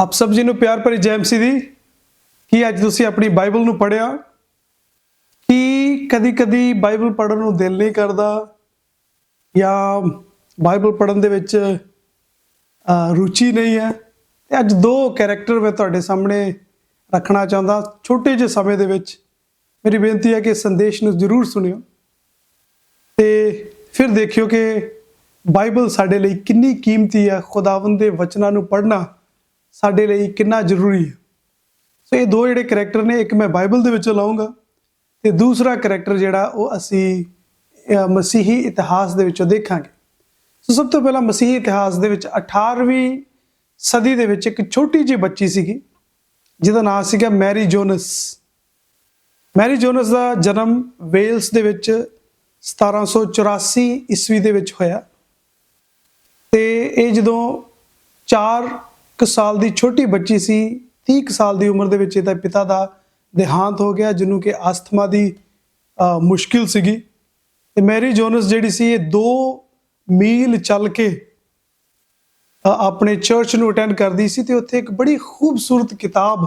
ਆਪ ਸਭ ਜੀ ਨੂੰ ਪਿਆਰ ਭਰੀ ਜੈ ਮਸੀਹ ਦੀ, ਕੀ ਅੱਜ ਤੁਸੀਂ ਆਪਣੀ ਬਾਈਬਲ ਨੂੰ ਪੜ੍ਹਿਆ? ਕੀ ਕਦੀ-ਕਦੀ ਬਾਈਬਲ ਪੜ੍ਹਨ ਨੂੰ ਦਿਲ ਨਹੀਂ ਕਰਦਾ? ਜਾਂ ਬਾਈਬਲ ਪੜ੍ਹਨ ਦੇ ਵਿੱਚ ਰੁਚੀ ਨਹੀਂ ਹੈ? ਤੇ ਅੱਜ ਦੋ ਕੈਰੈਕਟਰ ਮੈਂ ਤੁਹਾਡੇ ਸਾਹਮਣੇ ਰੱਖਣਾ ਚਾਹੁੰਦਾ, ਛੋਟੇ ਜਿਹੇ ਸਮੇਂ ਦੇ ਵਿੱਚ। ਮੇਰੀ ਬੇਨਤੀ ਹੈ ਕਿ ਸੰਦੇਸ਼ ਨੂੰ ਜ਼ਰੂਰ ਸੁਣਿਓ। ਤੇ ਫਿਰ ਦੇਖਿਓ ਕਿ ਬਾਈਬਲ ਸਾਡੇ ਲਈ ਕਿੰਨੀ ਕੀਮਤੀ ਹੈ, ਖੁਦਾਵੰਦ ਦੇ ਵਚਨਾਂ ਨੂੰ ਪੜ੍ਹਨਾ। ਸਾਡੇ ਲਈ ਕਿੰਨਾ ਜ਼ਰੂਰੀ ਹੈ। ਸੋ ਇਹ ਦੋ ਜਿਹੜੇ ਕੈਰੈਕਟਰ ਨੇ, ਇੱਕ ਮੈਂ ਬਾਈਬਲ ਦੇ ਵਿੱਚੋਂ ਲਾਉਂਗਾ ਤੇ ਦੂਸਰਾ ਕੈਰੈਕਟਰ ਜਿਹੜਾ ਉਹ ਅਸੀਂ ਮਸੀਹੀ ਇਤਿਹਾਸ ਦੇ ਵਿੱਚੋਂ ਦੇਖਾਂਗੇ। ਸੋ ਸਭ ਤੋਂ ਪਹਿਲਾਂ ਮਸੀਹੀ ਇਤਿਹਾਸ ਦੇ ਵਿੱਚ 18ਵੀਂ ਸਦੀ ਦੇ ਵਿੱਚ ਇੱਕ ਛੋਟੀ ਜਿਹੀ ਬੱਚੀ ਸੀਗੀ, ਜਿਹਦਾ ਨਾਮ ਸੀਗਾ ਮੈਰੀ ਜੋਨਸ। ਮੈਰੀ ਜੋਨਸ ਦਾ ਜਨਮ ਵੇਲਸ ਦੇ ਵਿੱਚ 1784 ਈਸਵੀ ਦੇ ਵਿੱਚ ਹੋਇਆ। ਤੇ ਇਹ ਜਦੋਂ 4 ਕੁ ਸਾਲ ਦੀ ਛੋਟੀ ਬੱਚੀ ਸੀ 30 ਕੁ ਸਾਲ ਦੀ ਉਮਰ ਦੇ ਵਿੱਚ ਇਹਦਾ ਪਿਤਾ ਦਾ ਦੇਹਾਂਤ ਹੋ ਗਿਆ, ਜਿਹਨੂੰ ਕਿ ਅਸਥਮਾ ਦੀ ਮੁਸ਼ਕਿਲ ਸੀਗੀ। ਤੇ ਮੈਰੀ ਜੋਨਸ ਜਿਹੜੀ ਸੀ, ਇਹ 2 ਮੀਲ ਚੱਲ ਕੇ ਆਪਣੇ ਚਰਚ ਨੂੰ ਅਟੈਂਡ ਕਰਦੀ ਸੀ ਤੇ ਉੱਥੇ ਇੱਕ ਬੜੀ ਖੂਬਸੂਰਤ ਕਿਤਾਬ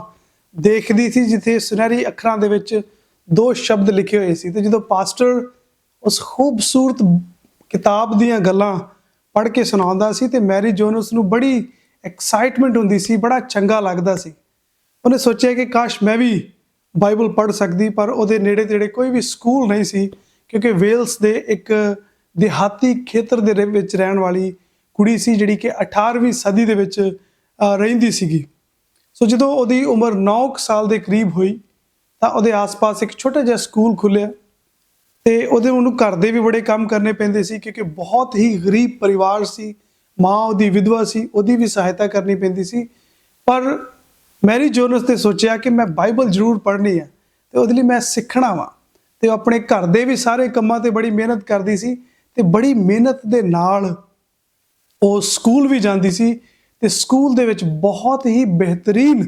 ਦੇਖਦੀ ਸੀ, ਜਿੱਥੇ ਸੁਨਹਿਰੀ ਅੱਖਰਾਂ ਦੇ ਵਿੱਚ ਦੋ ਸ਼ਬਦ ਲਿਖੇ ਹੋਏ ਸੀ। ਤੇ ਜਦੋਂ ਪਾਸਟਰ ਉਸ ਖੂਬਸੂਰਤ ਕਿਤਾਬ ਦੀਆਂ ਗੱਲਾਂ ਪੜ੍ਹ ਕੇ ਸੁਣਾਉਂਦਾ ਸੀ ਤੇ ਮੈਰੀ ਜੋਨਸ ਨੂੰ ਬੜੀ ਐਕਸਾਈਟਮੈਂਟ ਹੁੰਦੀ ਸੀ, ਬੜਾ ਚੰਗਾ ਲੱਗਦਾ ਸੀ। ਉਹਨੇ ਸੋਚਿਆ ਕਿ ਕਾਸ਼ ਮੈਂ ਵੀ ਬਾਈਬਲ ਪੜ੍ਹ ਸਕਦੀ, ਪਰ ਉਹਦੇ ਨੇੜੇ ਤੇੜੇ ਕੋਈ ਵੀ ਸਕੂਲ ਨਹੀਂ ਸੀ, ਕਿਉਂਕਿ ਵੇਲਸ ਦੇ ਇੱਕ ਦਿਹਾਤੀ ਖੇਤਰ ਦੇ ਰੇ- ਵਿੱਚ ਰਹਿਣ ਵਾਲੀ ਕੁੜੀ ਸੀ, ਜਿਹੜੀ ਕਿ 18ਵੀਂ ਸਦੀ ਦੇ ਵਿੱਚ ਰਹਿੰਦੀ ਸੀਗੀ। ਸੋ ਜਦੋਂ ਉਹਦੀ ਉਮਰ 9 ਸਾਲ ਦੇ ਕਰੀਬ ਹੋਈ, ਤਾਂ ਉਹਦੇ ਆਸ-ਪਾਸ ਇੱਕ ਛੋਟਾ ਜਿਹਾ ਸਕੂਲ ਖੁੱਲਿਆ। ਤੇ ਉਹਦੇ ਉਹਨੂੰ ਘਰ ਦੇ ਵੀ ਬੜੇ ਕੰਮ ਕਰਨੇ ਪੈਂਦੇ ਸੀ, ਕਿਉਂਕਿ ਬਹੁਤ ਹੀ ਗਰੀਬ ਪਰਿਵਾਰ ਸੀ ਮਾਂ ਉਹਦੀ ਵਿਧਵਾ ਸੀ, ਉਹਦੀ ਵੀ ਸਹਾਇਤਾ ਕਰਨੀ ਪੈਂਦੀ ਸੀ। ਪਰ ਮੈਰੀ ਜੋਨਸ ਨੇ ਸੋਚਿਆ ਕਿ ਮੈਂ ਬਾਈਬਲ ਜ਼ਰੂਰ ਪੜ੍ਹਨੀ ਹੈ ਤੇ ਉਹਦੇ ਲਈ ਮੈਂ ਸਿੱਖਣਾ ਵਾਂ। ਤੇ ਉਹ ਆਪਣੇ ਘਰ ਦੇ ਵੀ ਸਾਰੇ ਕੰਮਾਂ ਤੇ ਬੜੀ ਮਿਹਨਤ ਕਰਦੀ ਸੀ ਤੇ ਬੜੀ ਮਿਹਨਤ ਦੇ ਨਾਲ ਉਹ ਸਕੂਲ ਵੀ ਜਾਂਦੀ ਸੀ ਤੇ ਸਕੂਲ ਦੇ ਵਿੱਚ ਬਹੁਤ ਹੀ ਬਿਹਤਰੀਨ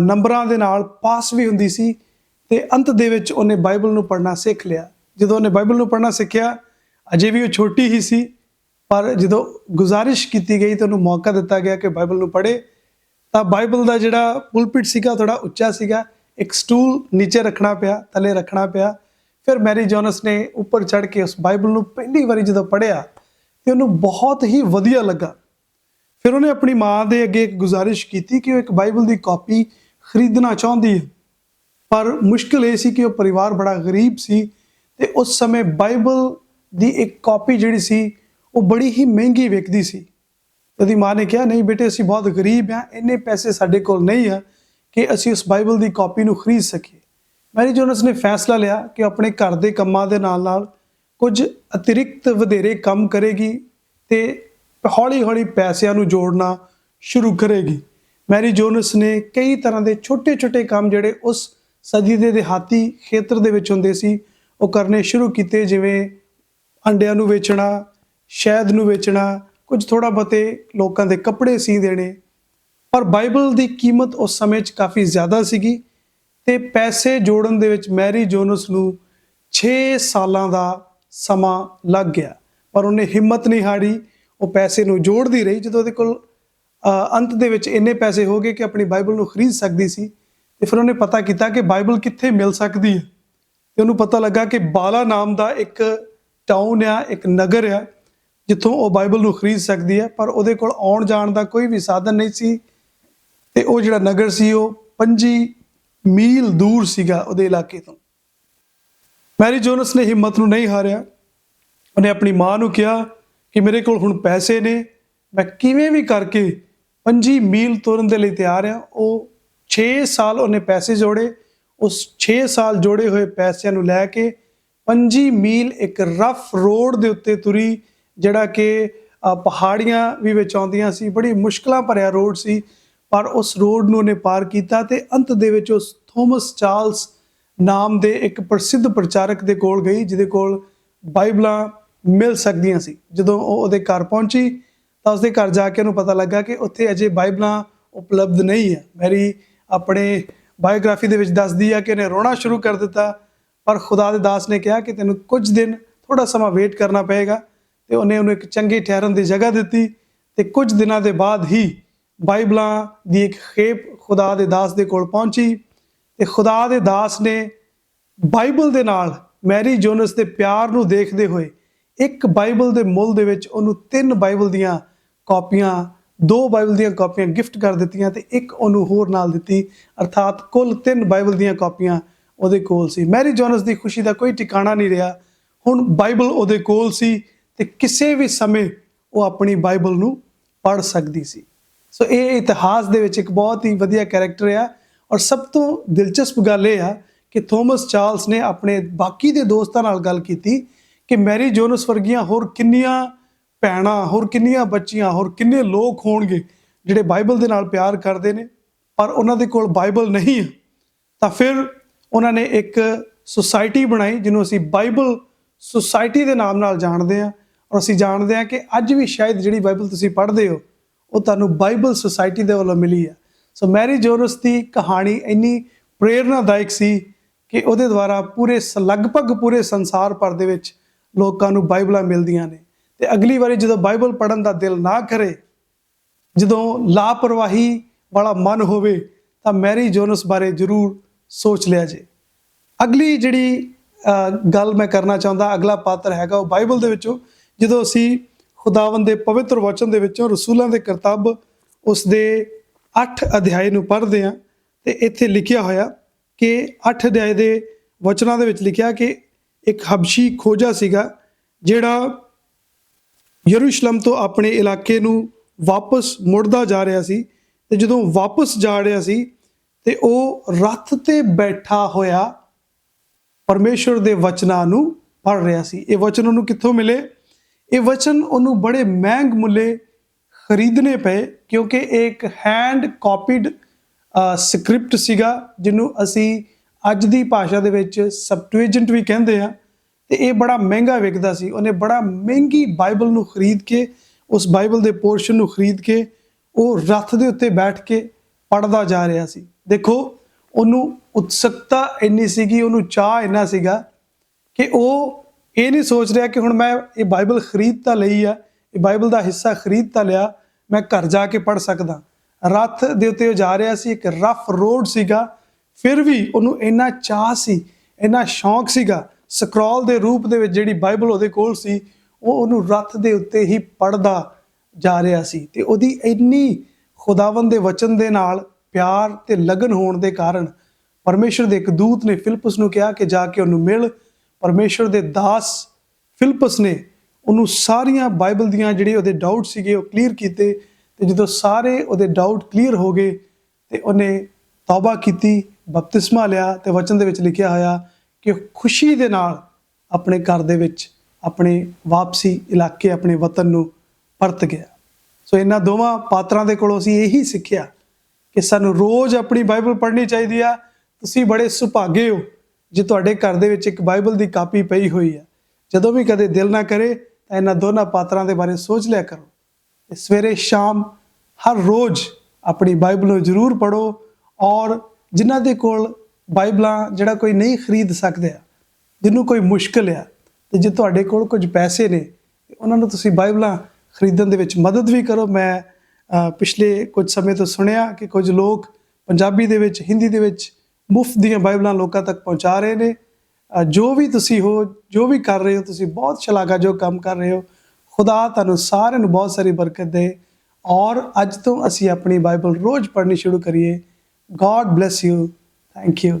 ਨੰਬਰਾਂ ਦੇ ਨਾਲ ਪਾਸ ਵੀ ਹੁੰਦੀ ਸੀ ਤੇ ਅੰਤ ਦੇ ਵਿੱਚ ਉਹਨੇ ਬਾਈਬਲ ਨੂੰ ਪੜ੍ਹਨਾ ਸਿੱਖ ਲਿਆ। ਜਦੋਂ ਉਹਨੇ ਬਾਈਬਲ ਨੂੰ ਪੜ੍ਹਨਾ ਸਿੱਖਿਆ, ਅਜੇ ਵੀ ਉਹ ਛੋਟੀ ਹੀ ਸੀ ਪਰ ਜਦੋਂ ਗੁਜ਼ਾਰਿਸ਼ ਕੀਤੀ ਗਈ ਤਾਂ ਉਹਨੂੰ ਮੌਕਾ ਦਿੱਤਾ ਗਿਆ ਕਿ ਬਾਈਬਲ ਨੂੰ ਪੜ੍ਹੇ, ਤਾਂ ਬਾਈਬਲ ਦਾ ਜਿਹੜਾ ਪੁਲਪਿਟ ਸੀਗਾ ਥੋੜਾ ਉੱਚਾ ਸੀਗਾ। ਇੱਕ ਸਟੂਲ ਨੀਚੇ ਰੱਖਣਾ ਪਿਆ, ਥੱਲੇ ਰੱਖਣਾ ਪਿਆ। ਫਿਰ ਮੈਰੀ ਜੋਨਸ ਨੇ ਉੱਪਰ ਚੜ੍ਹ ਕੇ ਉਸ ਬਾਈਬਲ ਨੂੰ ਪਹਿਲੀ ਵਾਰੀ ਜਦੋਂ ਪੜ੍ਹਿਆ, ਤੇ ਉਹਨੂੰ ਬਹੁਤ ਹੀ ਵਧੀਆ ਲੱਗਾ। ਫਿਰ ਉਹਨੇ ਆਪਣੀ ਮਾਂ ਦੇ ਅੱਗੇ ਇੱਕ ਗੁਜ਼ਾਰਿਸ਼ ਕੀਤੀ ਕਿ ਉਹ ਇੱਕ ਬਾਈਬਲ ਦੀ ਕਾਪੀ ਖਰੀਦਣਾ ਚਾਹੁੰਦੀ ਹੈ। ਪਰ ਮੁਸ਼ਕਲ ਇਹ ਸੀ ਕਿ ਉਹ ਪਰਿਵਾਰ ਬੜਾ ਗਰੀਬ ਸੀ ਤੇ ਉਸ ਸਮੇਂ ਬਾਈਬਲ ਦੀ ਇੱਕ ਕਾਪੀ ਜਿਹੜੀ ਸੀ ਉਹ ਬੜੀ ਹੀ ਮਹਿੰਗੀ ਵਿਕਦੀ ਸੀ। ਉਹਦੀ ਮਾਂ ਨੇ ਕਿਹਾ, ਨਹੀਂ ਬੇਟੇ, ਅਸੀਂ ਬਹੁਤ ਗਰੀਬ ਹਾਂ, ਇੰਨੇ ਪੈਸੇ ਸਾਡੇ ਕੋਲ ਨਹੀਂ ਆ ਕਿ ਅਸੀਂ ਉਸ ਬਾਈਬਲ ਦੀ ਕਾਪੀ ਨੂੰ ਖਰੀਦ ਸਕੀਏ। ਮੈਰੀ ਜੋਨਸ ਨੇ ਫੈਸਲਾ ਲਿਆ ਕਿ ਆਪਣੇ ਘਰ ਦੇ ਕੰਮਾਂ ਦੇ ਨਾਲ ਨਾਲ ਕੁਝ ਅਤਿਰਿਕਤ ਵਧੇਰੇ ਕੰਮ ਕਰੇਗੀ ਤੇ ਹੌਲੀ-ਹੌਲੀ ਪੈਸਿਆਂ ਨੂੰ ਜੋੜਨਾ ਸ਼ੁਰੂ ਕਰੇਗੀ। ਮੈਰੀ ਜੋਨਸ ਨੇ ਕਈ ਤਰ੍ਹਾਂ ਦੇ ਛੋਟੇ-ਛੋਟੇ ਕੰਮ ਜਿਹੜੇ ਉਸ ਸਦੀ ਦੇ ਦਿਹਾਤੀ ਖੇਤਰ ਦੇ ਵਿੱਚ ਹੁੰਦੇ ਸੀ, ਉਹ ਕਰਨੇ ਸ਼ੁਰੂ ਕੀਤੇ, ਜਿਵੇਂ ਅੰਡਿਆਂ ਨੂੰ ਵੇਚਣਾ ਸ਼ਹਿਦ ਨੂੰ ਵੇਚਣਾ, ਕੁਝ ਥੋੜਾ ਬਤੇ ਲੋਕਾਂ ਦੇ ਕੱਪੜੇ ਸੀ ਦੇਣੇ। ਪਰ ਬਾਈਬਲ ਦੀ ਕੀਮਤ ਉਸ ਸਮੇਂ 'ਚ ਕਾਫੀ ਜ਼ਿਆਦਾ ਸੀਗੀ ਤੇ ਪੈਸੇ ਜੋੜਨ ਦੇ ਵਿੱਚ ਮੈਰੀ ਜੋਨਸ ਨੂੰ 6 ਸਾਲਾਂ ਦਾ ਸਮਾਂ ਲੱਗ ਗਿਆ। ਪਰ ਉਹਨੇ ਹਿੰਮਤ ਨਹੀਂ ਹਾਰੀ, ਉਹ ਪੈਸੇ ਨੂੰ ਜੋੜਦੀ ਰਹੀ। ਜਦੋਂ ਉਹਦੇ ਕੋਲ ਅੰਤ ਦੇ ਵਿੱਚ ਇੰਨੇ ਪੈਸੇ ਹੋ ਗਏ ਕਿ ਆਪਣੀ ਬਾਈਬਲ ਨੂੰ ਖਰੀਦ ਸਕਦੀ ਸੀ ਤੇ ਫਿਰ ਉਹਨੇ ਪਤਾ ਕੀਤਾ ਕਿ ਬਾਈਬਲ ਕਿੱਥੇ ਮਿਲ ਸਕਦੀ ਹੈ। ਤੇ ਉਹਨੂੰ ਪਤਾ ਲੱਗਾ ਕਿ ਬਾਲਾ ਨਾਮ ਦਾ ਇੱਕ ਟਾਊਨ ਆ, ਇੱਕ ਨਗਰ ਆ। ਜਿੱਥੋਂ ਉਹ ਬਾਈਬਲ ਨੂੰ ਖਰੀਦ ਸਕਦੀ ਹੈ, ਪਰ ਉਹਦੇ ਕੋਲ ਆਉਣ ਜਾਣ ਦਾ ਕੋਈ ਵੀ ਸਾਧਨ ਨਹੀਂ ਸੀ। ਤੇ ਉਹ ਜਿਹੜਾ ਨਗਰ ਸੀ, ਉਹ 25 ਮੀਲ ਦੂਰ ਸੀਗਾ ਉਹਦੇ ਇਲਾਕੇ ਤੋਂ। ਮੈਰੀ ਜੋਨਸ ਨੇ ਹਿੰਮਤ ਨੂੰ ਨਹੀਂ ਹਾਰਿਆ। ਉਹਨੇ ਆਪਣੀ ਮਾਂ ਨੂੰ ਕਿਹਾ ਕਿ ਮੇਰੇ ਕੋਲ ਹੁਣ ਪੈਸੇ ਨੇ, ਮੈਂ ਕਿਵੇਂ ਵੀ ਕਰਕੇ 25 ਮੀਲ ਤੁਰਨ ਦੇ ਲਈ ਤਿਆਰ ਆ। ਉਹ 6 ਸਾਲ ਉਹਨੇ ਪੈਸੇ ਜੋੜੇ। ਉਸ 6 ਸਾਲ ਜੋੜੇ ਹੋਏ ਪੈਸਿਆਂ ਨੂੰ ਲੈ ਕੇ 25 ਮੀਲ ਇੱਕ ਰਫ ਰੋਡ ਦੇ ਉੱਤੇ ਤੁਰੀ। ਜਿਹੜਾ ਕਿ ਪਹਾੜੀਆਂ ਵੀ ਵਿੱਚ ਆਉਂਦੀਆਂ ਸੀ, ਬੜੀ ਮੁਸ਼ਕਲਾਂ ਭਰਿਆ ਰੋਡ ਸੀ, ਪਰ ਉਸ ਰੋਡ ਨੂੰ ਉਹਨੇ ਪਾਰ ਕੀਤਾ ਤੇ ਅੰਤ ਦੇ ਵਿੱਚ ਉਸ ਥੋਮਸ ਚਾਰਲਸ ਨਾਮ ਦੇ ਇੱਕ ਪ੍ਰਸਿੱਧ ਪ੍ਰਚਾਰਕ ਦੇ ਕੋਲ ਗਈ, ਜਿਹਦੇ ਕੋਲ ਬਾਈਬਲਾਂ ਮਿਲ ਸਕਦੀਆਂ ਸੀ। ਜਦੋਂ ਉਹ ਉਹਦੇ ਘਰ ਪਹੁੰਚੀ, ਤਾਂ ਉਸਦੇ ਘਰ ਜਾ ਕੇ ਉਹਨੂੰ ਪਤਾ ਲੱਗਾ ਕਿ ਉੱਥੇ ਅਜੇ ਬਾਈਬਲਾਂ ਉਪਲਬਧ ਨਹੀਂ ਹੈ। ਮੇਰੀ ਆਪਣੇ ਬਾਇਓਗ੍ਰਾਫੀ ਦੇ ਵਿੱਚ ਦੱਸਦੀ ਹੈ ਕਿ ਉਹਨੇ ਰੋਣਾ ਸ਼ੁਰੂ ਕਰ ਦਿੱਤਾ, ਪਰ ਖੁਦਾ ਦੇ ਦਾਸ ਨੇ ਕਿਹਾ ਕਿ ਤੈਨੂੰ ਕੁਝ ਦਿਨ ਥੋੜਾ ਸਮਾਂ ਵੇਟ ਕਰਨਾ ਪਏਗਾ। ਤੇ ਉਹਨੇ ਉਹਨੂੰ ਇੱਕ ਚੰਗੀ ਠਹਿਰਨ ਦੀ ਜਗ੍ਹਾ ਦਿੱਤੀ ਤੇ ਕੁਝ ਦਿਨਾਂ ਦੇ ਬਾਅਦ ਹੀ ਬਾਈਬਲਾਂ ਦੀ ਇੱਕ ਖੇਪ ਖੁਦਾ ਦੇ ਦਾਸ ਦੇ ਕੋਲ ਪਹੁੰਚੀ ਤੇ ਖੁਦਾ ਦੇ ਦਾਸ ਨੇ ਬਾਈਬਲ ਦੇ ਨਾਲ ਮੈਰੀ ਜੋਨਸ ਦੇ ਪਿਆਰ ਨੂੰ ਦੇਖਦੇ ਹੋਏ ਇੱਕ ਬਾਈਬਲ ਦੇ ਮੁੱਲ ਦੇ ਵਿੱਚ ਉਹਨੂੰ ਤਿੰਨ ਬਾਈਬਲ ਦੀਆਂ ਕਾਪੀਆਂ, ਦੋ ਬਾਈਬਲ ਦੀਆਂ ਕਾਪੀਆਂ ਗਿਫਟ ਕਰ ਦਿੱਤੀਆਂ ਤੇ ਇੱਕ ਉਹਨੂੰ ਹੋਰ ਨਾਲ ਦਿੱਤੀ। ਅਰਥਾਤ ਕੁੱਲ ਤਿੰਨ ਬਾਈਬਲ ਦੀਆਂ ਕਾਪੀਆਂ ਉਹਦੇ ਕੋਲ ਸੀ। ਮੈਰੀ ਜੋਨਸ ਦੀ ਖੁਸ਼ੀ ਦਾ ਕੋਈ ਟਿਕਾਣਾ ਨਹੀਂ ਰਿਹਾ। ਹੁਣ ਬਾਈਬਲ ਉਹਦੇ ਕੋਲ ਸੀ। ਤੇ ਕਿਸੇ ਵੀ ਸਮੇਂ ਉਹ ਆਪਣੀ ਬਾਈਬਲ ਨੂੰ ਪੜ੍ਹ ਸਕਦੀ ਸੀ। ਸੋ ਇਹ ਇਤਿਹਾਸ ਦੇ ਵਿੱਚ ਇੱਕ ਬਹੁਤ ਹੀ ਵਧੀਆ ਕੈਰੈਕਟਰ ਆ ਔਰ ਸਭ ਤੋਂ ਦਿਲਚਸਪ ਗੱਲ ਇਹ ਆ ਕਿ ਥੋਮਸ ਚਾਰਲਸ ਨੇ ਆਪਣੇ ਬਾਕੀ ਦੇ ਦੋਸਤਾਂ ਨਾਲ ਗੱਲ ਕੀਤੀ ਕਿ ਮੈਰੀ ਜੋਨਸ ਵਰਗੀਆਂ ਹੋਰ ਕਿੰਨੀਆਂ ਭੈਣਾਂ, ਹੋਰ ਕਿੰਨੀਆਂ ਬੱਚੀਆਂ, ਹੋਰ ਕਿੰਨੇ ਲੋਕ ਹੋਣਗੇ ਜਿਹੜੇ ਬਾਈਬਲ ਦੇ ਨਾਲ ਪਿਆਰ ਕਰਦੇ ਨੇ, ਪਰ ਉਹਨਾਂ ਦੇ ਕੋਲ ਬਾਈਬਲ ਨਹੀਂ ਹੈ ਤਾਂ ਫਿਰ ਉਹਨਾਂ ਨੇ ਇੱਕ ਸੁਸਾਇਟੀ ਬਣਾਈ ਜਿਹਨੂੰ ਅਸੀਂ ਬਾਈਬਲ ਸੁਸਾਇਟੀ ਦੇ ਨਾਮ ਨਾਲ ਜਾਣਦੇ ਹਾਂ ਔਰ ਅਸੀਂ ਜਾਣਦੇ ਹਾਂ ਕਿ ਅੱਜ ਵੀ ਸ਼ਾਇਦ ਜਿਹੜੀ ਬਾਈਬਲ ਤੁਸੀਂ ਪੜ੍ਹਦੇ ਹੋ, ਉਹ ਤੁਹਾਨੂੰ ਬਾਈਬਲ ਸੁਸਾਇਟੀ ਦੇ ਵੱਲੋਂ ਮਿਲੀ ਹੈ। ਸੋ ਮੈਰੀ ਜੋਨਸ ਦੀ ਕਹਾਣੀ ਇੰਨੀ ਪ੍ਰੇਰਨਾਦਾਇਕ ਸੀ ਕਿ ਉਹਦੇ ਦੁਆਰਾ ਪੂਰੇ ਸ- ਲਗਭਗ ਪੂਰੇ ਸੰਸਾਰ ਭਰ ਦੇ ਵਿੱਚ ਲੋਕਾਂ ਨੂੰ ਬਾਈਬਲਾਂ ਮਿਲਦੀਆਂ ਨੇ। ਤੇ ਅਗਲੀ ਵਾਰੀ ਜਦੋਂ ਬਾਈਬਲ ਪੜਨ ਦਾ ਦਿਲ ਨਾ ਕਰੇ, ਜਦੋਂ ਲਾਪਰਵਾਹੀ ਵਾਲਾ ਮਨ ਹੋਵੇ, ਤਾਂ ਮੈਰੀ ਜੋਨਸ ਬਾਰੇ ਜ਼ਰੂਰ ਸੋਚ ਲਿਆ ਜੇ। ਅਗਲੀ ਜਿਹੜੀ ਗੱਲ ਮੈਂ ਕਰਨਾ ਚਾਹੁੰਦਾ, ਅਗਲਾ ਪਾਤਰ ਹੈਗਾ ਉਹ ਬਾਈਬਲ ਦੇ ਵਿੱਚੋਂ ਜਦੋਂ ਅਸੀਂ ਖੁਦਾਵੰਦ ਦੇ ਪਵਿੱਤਰ ਵਚਨ ਦੇ ਵਿੱਚੋਂ ਰਸੂਲਾਂ ਦੇ ਕਰਤੱਵ ਉਸ ਦੇ 8 ਅਧਿਆਏ ਨੂੰ ਪੜ੍ਹਦੇ ਹਾਂ ਤੇ ਇੱਥੇ ਲਿਖਿਆ ਹੋਇਆ ਕਿ 8 ਅਧਿਆਏ ਦੇ ਵਚਨਾਂ ਦੇ ਵਿੱਚ ਲਿਖਿਆ ਕਿ ਇੱਕ ਹਬਸ਼ੀ ਖੋਜਾ ਸੀਗਾ ਜਿਹੜਾ ਯਰੂਸ਼ਲਮ ਤੋਂ ਆਪਣੇ ਇਲਾਕੇ ਨੂੰ ਵਾਪਸ ਮੁੜਦਾ ਜਾ ਰਿਹਾ ਸੀ ਤੇ ਜਦੋਂ ਵਾਪਸ ਜਾ ਰਿਹਾ ਸੀ ਤੇ ਉਹ ਰੱਥ ਤੇ ਬੈਠਾ ਹੋਇਆ ਪਰਮੇਸ਼ਵਰ ਦੇ ਵਚਨਾਂ ਨੂੰ ਪੜ੍ਹ ਰਿਹਾ ਸੀ। ਇਹ ਵਚਨ ਉਹਨੂੰ ਕਿੱਥੋਂ ਮਿਲੇ? ਇਹ ਵਚਨ ਉਹਨੂੰ ਬੜੇ ਮਹਿੰਗ ਮੁੱਲੇ ਖਰੀਦਣੇ ਪਏ ਕਿਉਂਕਿ ਇਹ ਇੱਕ ਹੈਂਡ ਕਾਪੀਡ ਸਕ੍ਰਿਪਟ ਸੀਗਾ ਜਿਹਨੂੰ ਅਸੀਂ ਅੱਜ ਦੀ ਭਾਸ਼ਾ ਦੇ ਵਿੱਚ ਸਬਟੂਏਜੈਂਟ ਵੀ ਕਹਿੰਦੇ ਆ ਤੇ ਇਹ ਬੜਾ ਮਹਿੰਗਾ ਵਿਕਦਾ ਸੀ। ਉਹਨੇ ਬੜਾ ਮਹਿੰਗੀ ਬਾਈਬਲ ਨੂੰ ਖਰੀਦ ਕੇ, ਉਸ ਬਾਈਬਲ ਦੇ ਪੋਰਸ਼ਨ ਨੂੰ ਖਰੀਦ ਕੇ, ਉਹ ਰੱਥ ਦੇ ਉੱਤੇ ਬੈਠ ਕੇ ਪੜਦਾ ਜਾ ਰਿਹਾ ਸੀ। ਦੇਖੋ, ਉਹਨੂੰ ਉਤਸੁਕਤਾ ਇੰਨੀ ਸੀਗੀ, ਉਹਨੂੰ ਚਾਹ ਇੰਨਾ ਸੀਗਾ ਕਿ ਉਹ ਇਹ ਨਹੀਂ ਸੋਚ ਰਿਹਾ ਕਿ ਹੁਣ ਮੈਂ ਇਹ ਬਾਈਬਲ ਖਰੀਦ ਤਾਂ ਲਈ ਆ, ਇਹ ਬਾਈਬਲ ਦਾ ਹਿੱਸਾ ਖਰੀਦ ਤਾਂ ਲਿਆ, ਮੈਂ ਘਰ ਜਾ ਕੇ ਪੜ ਸਕਦਾ। ਰੱਥ ਦੇ ਉੱਤੇ ਉਹ ਜਾ ਰਿਹਾ ਸੀ, ਇੱਕ ਰਫ ਰੋਡ ਸੀਗਾ, ਫਿਰ ਵੀ ਉਹਨੂੰ ਇੰਨਾ ਚਾਹ ਸੀ, ਇੰਨਾ ਸ਼ੌਂਕ ਸੀਗਾ, ਸਕਰੋਲ ਦੇ ਰੂਪ ਦੇ ਵਿੱਚ ਜਿਹੜੀ ਬਾਈਬਲ ਉਹਦੇ ਕੋਲ ਸੀ, ਉਹ ਉਹਨੂੰ ਰੱਥ ਦੇ ਉੱਤੇ ਹੀ ਪੜਦਾ ਜਾ ਰਿਹਾ ਸੀ ਤੇ ਉਹਦੀ ਇੰਨੀ ਖੁਦਾਵੰਦ ਦੇ ਵਚਨ ਦੇ ਨਾਲ, ਪਿਆਰ ਤੇ ਲਗਨ ਹੋਣ ਦੇ ਕਾਰਨ, ਪਰਮੇਸ਼ਰ ਦੇ ਇੱਕ ਦੂਤ ਨੇ ਫਿਲਪਸ ਨੂੰ ਕਿਹਾ ਕਿ ਜਾ ਕੇ ਉਹਨੂੰ ਮਿਲ ਪਰਮੇਸ਼ਰ ਦੇ ਦਾਸ ਫਿਲਪਸ ਨੇ ਉਹਨੂੰ ਸਾਰੀਆਂ ਬਾਈਬਲ ਦੀਆਂ ਜਿਹੜੇ ਉਹਦੇ ਡਾਊਟ ਸੀਗੇ ਉਹ ਕਲੀਅਰ ਕੀਤੇ ਤੇ ਜਦੋਂ ਸਾਰੇ ਉਹਦੇ ਡਾਊਟ ਕਲੀਅਰ ਹੋ ਗਏ ਤੇ ਉਹਨੇ ਤੌਬਾ ਕੀਤੀ, ਬਪਤਿਸਮਾ ਲਿਆ ਤੇ ਵਚਨ ਦੇ ਵਿੱਚ ਲਿਖਿਆ ਹੋਇਆ ਕਿ ਖੁਸ਼ੀ ਦੇ ਨਾਲ ਆਪਣੇ ਘਰ ਦੇ ਵਿੱਚ ਆਪਣੇ ਵਾਪਸੀ ਇਲਾਕੇ, ਆਪਣੇ ਵਤਨ ਨੂੰ ਪਰਤ ਗਿਆ। ਸੋ ਇਹਨਾਂ ਦੋਵਾਂ ਪਾਤਰਾਂ ਦੇ ਕੋਲੋਂ ਅਸੀਂ ਇਹੀ ਸਿੱਖਿਆ ਕਿ ਸਾਨੂੰ ਰੋਜ਼ ਆਪਣੀ ਬਾਈਬਲ ਪੜ੍ਹਨੀ ਚਾਹੀਦੀ ਆ, ਤੁਸੀਂ ਬੜੇ ਸੁਭਾਗੇ ਹੋ। ਜੇ ਤੁਹਾਡੇ ਘਰ ਦੇ ਵਿੱਚ ਇੱਕ ਬਾਈਬਲ ਦੀ ਕਾਪੀ ਪਈ ਹੋਈ ਆ ਜਦੋਂ ਵੀ ਕਦੇ ਦਿਲ ਨਾ ਕਰੇ, ਤਾਂ ਇਹਨਾਂ ਦੋਨਾਂ ਪਾਤਰਾਂ ਦੇ ਬਾਰੇ ਸੋਚ ਲਿਆ ਕਰੋ। ਤੇ ਸਵੇਰੇ ਸ਼ਾਮ ਹਰ ਰੋਜ਼ ਆਪਣੀ ਬਾਈਬਲ ਨੂੰ ਜ਼ਰੂਰ ਪੜੋ ਔਰ ਜਿਨ੍ਹਾਂ ਦੇ ਕੋਲ ਬਾਈਬਲਾਂ ਜਿਹੜਾ ਕੋਈ ਨਹੀਂ ਖਰੀਦ ਸਕਦਾ ਜਿਹਨੂੰ ਕੋਈ ਮੁਸ਼ਕਲ ਆ, ਤੇ ਜੇ ਤੁਹਾਡੇ ਕੋਲ ਕੁਝ ਪੈਸੇ ਨੇ ਉਹਨਾਂ ਨੂੰ ਤੁਸੀਂ ਬਾਈਬਲਾਂ ਖਰੀਦਣ ਦੇ ਵਿੱਚ ਮਦਦ ਵੀ ਕਰੋ। ਮੈਂ ਪਿਛਲੇ ਕੁਝ ਸਮੇਂ ਤੋਂ ਸੁਣਿਆ ਕਿ ਕੁਝ ਲੋਕ ਪੰਜਾਬੀ ਦੇ ਵਿੱਚ, ਹਿੰਦੀ ਦੇ ਵਿੱਚ ਮੁਫਤ ਦੀਆਂ ਬਾਈਬਲਾਂ ਲੋਕਾਂ ਤੱਕ ਪਹੁੰਚਾ ਰਹੇ ਨੇ। ਜੋ ਵੀ ਤੁਸੀਂ ਹੋ, ਜੋ ਵੀ ਕਰ ਰਹੇ ਹੋ, ਤੁਸੀਂ ਬਹੁਤ ਸ਼ਲਾਘਾ ਜੋ ਕੰਮ ਕਰ ਰਹੇ ਹੋ। ਖੁਦਾ ਤੁਹਾਨੂੰ ਸਾਰਿਆਂ ਨੂੰ ਬਹੁਤ ਸਾਰੀ ਬਰਕਤ ਦੇ। ਔਰ ਅੱਜ ਤੋਂ ਅਸੀਂ ਆਪਣੀ ਬਾਈਬਲ ਰੋਜ਼ ਪੜ੍ਹਨੀ ਸ਼ੁਰੂ ਕਰੀਏ। God bless you thank you